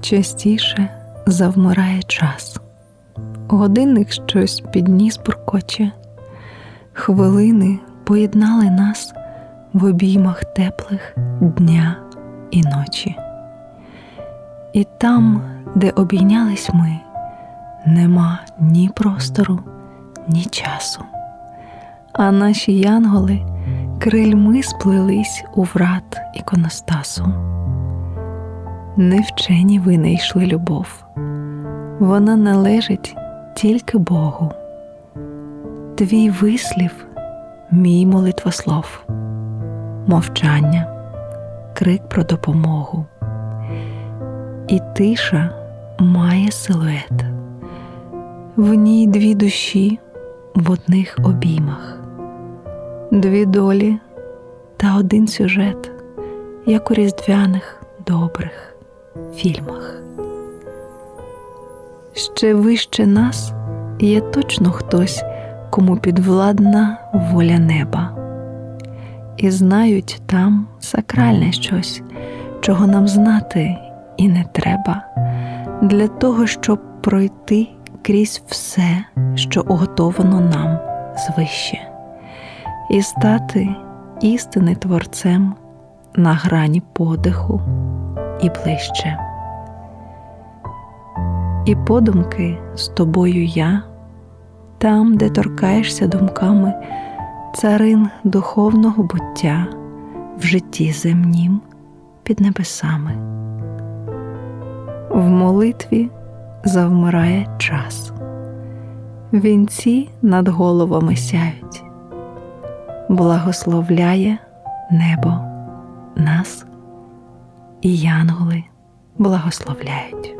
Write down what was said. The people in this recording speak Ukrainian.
Частіше завмирає час, годинник щось підніс буркоче, хвилини поєднали нас в обіймах теплих дня і ночі. І там, де обійнялись ми, нема ні простору, ні часу. А наші янголи крильми сплелись у врат іконостасу. Не вчені винайшли любов, вона належить тільки Богу. Твій вислів, мій молитвослов, мовчання, крик про допомогу. І тиша має силует, в ній дві душі в одних обіймах, дві долі та один сюжет, як у різдвяних добрих фільмах. Ще вище нас є точно хтось, кому підвладна воля неба, і знають там сакральне щось, чого нам знати і не треба, для того, щоб пройти крізь все, що уготовано нам звище, і стати істини творцем на грані подиху і ближче. І подумки з тобою я, там, де торкаєшся думками царин духовного буття в житті земнім під небесами. В молитві завмирає час, вінці над головами сяють, благословляє небо нас і янголи благословляють.